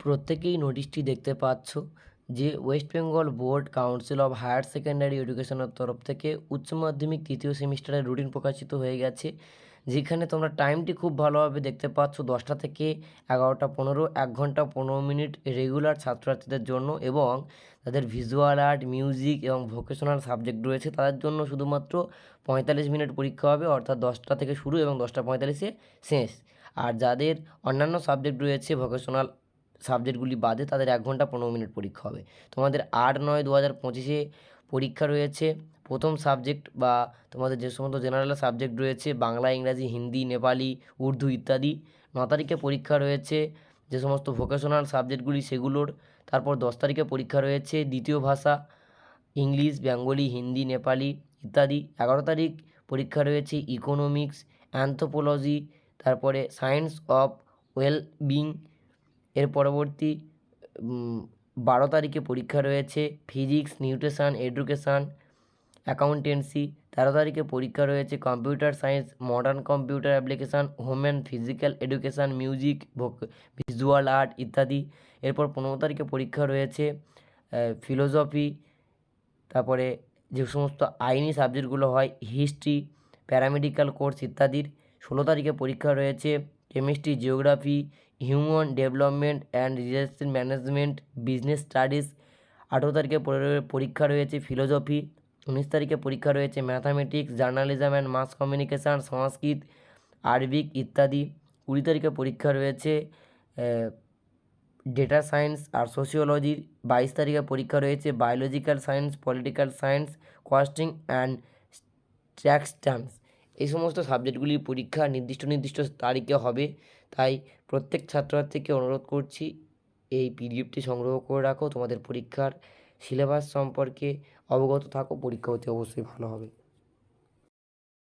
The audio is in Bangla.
প্রত্যেকেই নোটিশটি দেখতে পাচ্ছ যে West Bengal board council of higher secondary এডুকেশনের তরফ থেকে উচ্চ মাধ্যমিক তৃতীয় সেমিস্টারের রুটিন প্রকাশিত হয়ে গেছে, যেখানে তোমরা টাইমটি খুব ভালোভাবে দেখতে পাচ্ছ দশটা থেকে এগারোটা পনেরো, এক ঘণ্টা পনেরো মিনিট রেগুলার ছাত্রছাত্রীদের জন্য এবং তাদের ভিজুয়াল আর্ট, মিউজিক এবং ভোকেশনাল সাবজেক্ট রয়েছে। তাদের জন্য শুধুমাত্র পঁয়তাল্লিশ মিনিট পরীক্ষা হবে, অর্থাৎ দশটা থেকে শুরু এবং দশটা পঁয়তাল্লিশে শেষ। আর যাদের অন্যান্য সাবজেক্ট রয়েছে ভোকেশনাল সাবজেক্টগুলি বাদে তাদের এক ঘণ্টা পনেরো মিনিট পরীক্ষা হবে। তোমাদের আট নয় দু হাজার পঁচিশে পরীক্ষা রয়েছে। প্রথম সাবজেক্ট বা তোমাদের যে সমস্ত জেনারেল সাবজেক্ট রয়েছে, বাংলা, ইংরাজি, হিন্দি, নেপালি, উর্দু ইত্যাদি, ন তারিখে পরীক্ষা রয়েছে। যে সমস্ত ভোকেশনাল সাবজেক্টগুলি সেগুলোর, তারপর দশ তারিখে পরীক্ষা রয়েছে। দ্বিতীয় ভাষা, ইংলিশ, বেঙ্গলি, হিন্দি, নেপালি ইত্যাদি। এগারো তারিখ পরীক্ষা রয়েছে ইকোনমিক্স অ্যানথ্রোপোলজি তারপরে সায়েন্স অফ ওয়েল বিং এর পরবর্তী বারো তারিখে পরীক্ষা রয়েছে। ফিজিক্স নিউট্রিশন এডুকেশান অ্যাকাউন্টেন্সি তেরো তারিখে পরীক্ষা রয়েছে। Computer science modern computer application Homen physical education music visual art ইত্যাদি। এরপর পনেরো তারিখে পরীক্ষা রয়েছে ফিলোসফি তারপরে যে সমস্ত আইনি সাবজেক্টগুলো হয় হিস্ট্রি প্যারামেডিক্যাল কোর্স ইত্যাদির। ষোলো তারিখে পরীক্ষা রয়েছে। Chemistry geography human development and research management business studies আঠেরো তারিখে পরীক্ষা রয়েছে ফিলোসফি উনিশ তারিখে পরীক্ষা রয়েছে mathematics journalism and mass communication Sanskrit, Arabic ইত্যাদি। কুড়ি তারিখে পরীক্ষা রয়েছে ডেটা সায়েন্স আর সোশিওলজির বাইশ তারিখে পরীক্ষা রয়েছে biological science political science costing and taxation এই সমস্ত সাবজেক্টগুলির পরীক্ষা নির্দিষ্ট নির্দিষ্ট তারিখে হবে। তাই প্রত্যেক ছাত্রছাত্রীকে অনুরোধ করছি, এই পিডিএফটি সংগ্রহ করে রাখো। তোমাদের পরীক্ষার সিলেবাস সম্পর্কে অবগত থাকো। পরীক্ষা হতে অবশ্যই ভালো হবে।